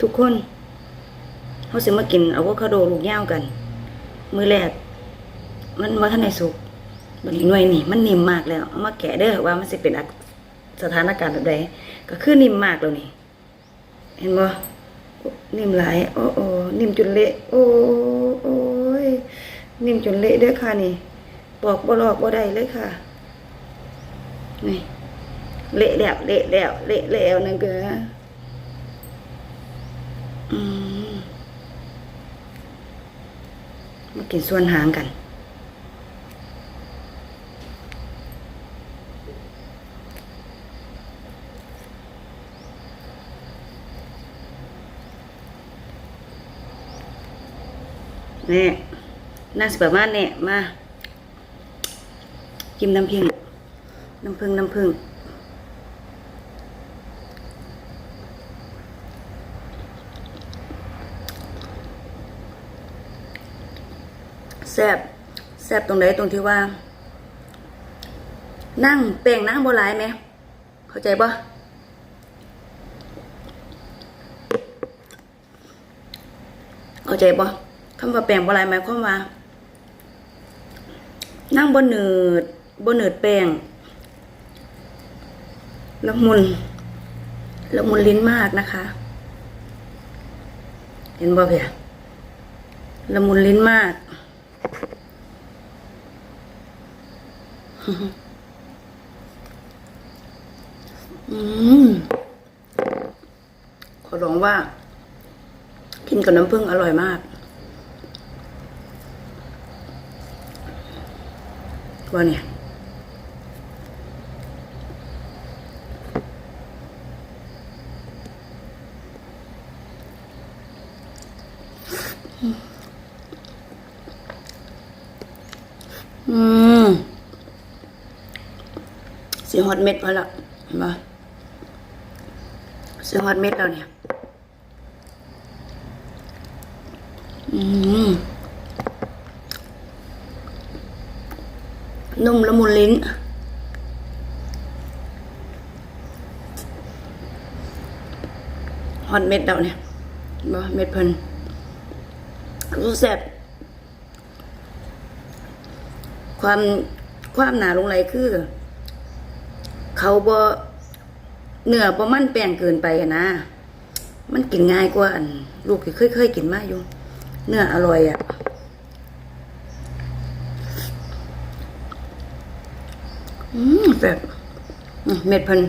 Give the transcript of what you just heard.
ทุกคนเขาสิมากินอะโวคาโดลูกยาวกัน มือแรก มันว่าท่านในสุกบันี้หน่วยนี่มันนิ่มมากแล้วเอามาแกะเด้อว่ามันสิเป็นอักสถานการณ์แบบใดก็คือนิ่มมากแล้วนี่ เห็นบ่นิ่มหลายโอ้โอ้นิ่มจนเละโอ้โอ้ยนิ่มจนเละเด้อค่ะนี่ บอกบ่ลอกบ่ได้เลยค่ะนี่เละแล้วเละแล้วเละแล้วนั่นก็อื มมากินส่วนหางกัน นี่น่าสิประมาณนี้มา กินน้ำพริกน้ำผึ้งน้ำผึ้ง แซบแซบตรงไหนตรงที่ว่า นั่งแป้งนั่งโบหลายไหมเข้าใจปะเข้าใจปะคำว่าแป้งโบหลายหมายความว่า นั่งบนเนืดบนเนืดแป้งละมุนละมุนลิ้นมากนะคะ เห็นบ่เพียละมุนลิ้นมาก อืมขอร้องว่า กินกับน้ำผึ้งอร่อยมาก ว่าเนี่ยอืม สีฮอตเม็ดพอละเห็นปะสีฮอตเม็ดแล้วเนี่ย อืมนุ่มละมุนลิ้น ฮอตเม็ดแล้วเนี่ยเห็นปะเม็ดเพิ่นรู้แซ่บความความหนาลงไหลคือ เขาบ่เนื้อบ่มันแป้งเกินไปอะนะ มันกินง่ายกว่าอัน ลูกที่เคยเคยกินมาอยู่ เนื้ออร่อยอะ่ะอืมแบบเม็ดพันธุ์